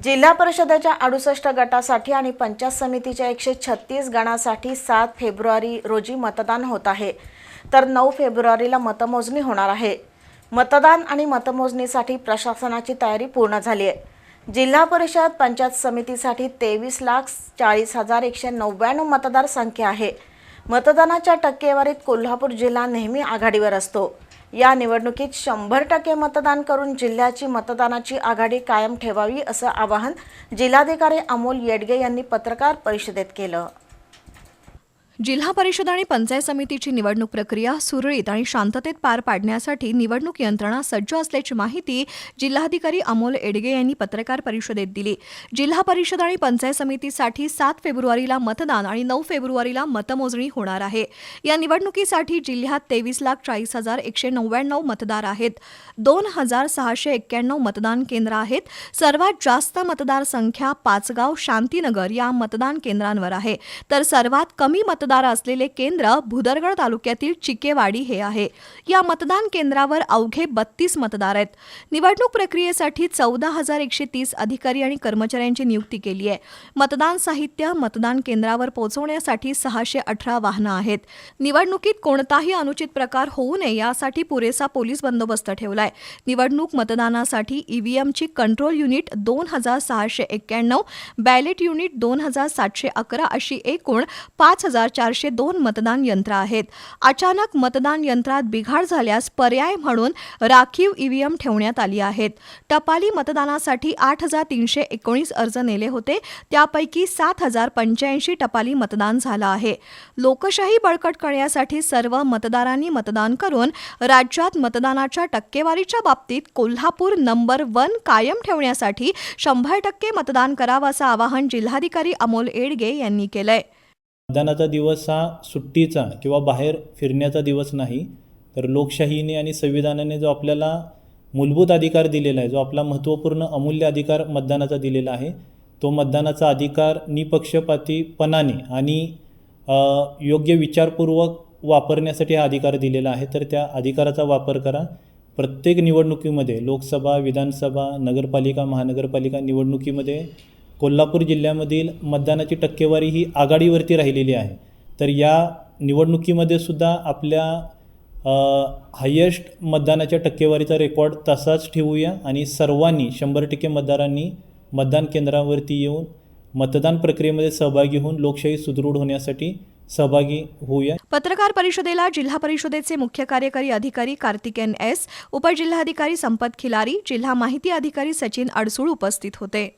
जिल्हा परिषदेच्या अडुसष्ट गटासाठी आणि पंचायत समितीच्या एकशे छत्तीस गणासाठी सात फेब्रुवारी रोजी मतदान होत आहे. तर नऊ फेब्रुवारीला मतमोजणी होणार आहे. मतदान आणि मतमोजणीसाठी प्रशासनाची तयारी पूर्ण झाली आहे. जिल्हा परिषद पंचायत समितीसाठी तेवीस लाख चाळीस हजार एकशे नव्याण्णव मतदार संख्या आहे. मतदानाच्या टक्केवारीत कोल्हापूर जिल्हा नेहमी आघाडीवर असतो. या निवडणुकीत शंभर टक्के मतदान करून जिल्ह्याची मतदानाची आघाडी कायम ठेवावी असं आवाहन जिल्हाधिकारी अमोल येडगे यांनी पत्रकार परिषदेत केलं. जिल्हा परिषद आणि पंचायत समितीची निवडणूक प्रक्रिया सुरळीत आणि शांततेत पार पाडण्यासाठी निवडणूक यंत्रणा सज्ज असल्याची माहिती जिल्हाधिकारी अमोल एडगे यांनी पत्रकार परिषदेत दिली. जिल्हा परिषद आणि पंचायत समितीसाठी सात फेब्रुवारीला मतदान आणि नऊ फेब्रुवारीला मतमोजणी होणार आहे. या निवडणुकीसाठी जिल्ह्यात तेवीस लाख चाळीस हजार एकशे नव्याण्णव मतदार आहेत. दोन हजार सहाशे एक्क्याण्णव मतदान केंद्र आहेत. सर्वात जास्त मतदारसंख्या पाचगाव शांतीनगर या मतदान केंद्रांवर आहे. तर सर्वात कमी मतदार असलेले केंद्र भुदरगड तालुक्यातील चिकेवाडी हे आहे. या मतदान केंद्रावर अवघे बत्तीस मतदार आहेत. निवडणूक प्रक्रियेसाठी चौदा हजार एकशे तीस अधिकारी आणि कर्मचाऱ्यांची नियुक्ती केली आहे. मतदान साहित्य मतदान केंद्रावर पोहोचवण्यासाठी सहाशे अठरा वाहनं आहेत. निवडणुकीत कोणताही अनुचित प्रकार होऊ नये यासाठी पुरेसा पोलीस बंदोबस्त ठेवलाय. निवडणूक मतदानासाठी ईव्हीएमची कंट्रोल युनिट दोन हजार सहाशे एक्क्याण्णव बॅलेट युनिट दोन हजार सातशे अकरा अशी एकूण पाच हजार चारशे दोन मतदान यंत्र आहेत. अचानक मतदान यंत्रात बिघाड झाल्यास पर्याय म्हणून राखीव ईव्हीएम ठेवण्यात आली आहेत. टपाली मतदानासाठी आठ हजार तीनशे एकोणीस अर्ज नेले होते. त्यापैकी सात हजार पंच्याऐंशी टपाली मतदान झालं आहे. लोकशाही बळकट करण्यासाठी सर्व मतदारांनी मतदान करून राज्यात मतदानाच्या टक्केवारीच्या बाबतीत कोल्हापूर नंबर वन कायम ठेवण्यासाठी शंभर टक्के मतदान करावं असं आवाहन जिल्हाधिकारी अमोल एडगे यांनी केलंय. मतदानाचा दिवस हा सुट्टीचा किंवा बाहेर फिरण्याचा दिवस नाही तर लोकशाहीने आणि संविधानाने जो आपल्याला मूलभूत अधिकार दिलेला आहे जो आपला महत्त्वपूर्ण अमूल्य अधिकार मतदानाचा दिलेला आहे तो मतदानाचा अधिकार निपक्षपातीपणाने आणि योग्य विचारपूर्वक वापरण्यासाठी हा अधिकार दिलेला आहे. तर त्या अधिकाराचा वापर करा. प्रत्येक निवडणुकीमध्ये लोकसभा विधानसभा नगरपालिका महानगरपालिका निवडणुकीमध्ये कोल्हापूर जिल्ह्यामधील मतदानाची टक्केवारी ही आघाडीवरती राहिलेली आहे. तर या निवडणुकीमध्ये सुद्धा आपल्या हायेस्ट मतदानाच्या टक्केवारीचा रेकॉर्ड तसाच ठेवूया आणि सर्वांनी शंभर टक्के मतदारांनी मतदान केंद्रावरती येऊन मतदान प्रक्रियेमध्ये सहभागी होऊन लोकशाही सुदृढ होण्यासाठी सहभागी होऊया. पत्रकार परिषदेला जिल्हा परिषदेचे मुख्य कार्यकारी अधिकारी कार्तिकेन एस उपजिल्हाधिकारी संपत खिलारी जिल्हा माहिती अधिकारी सचिन अडसूळ उपस्थित होते.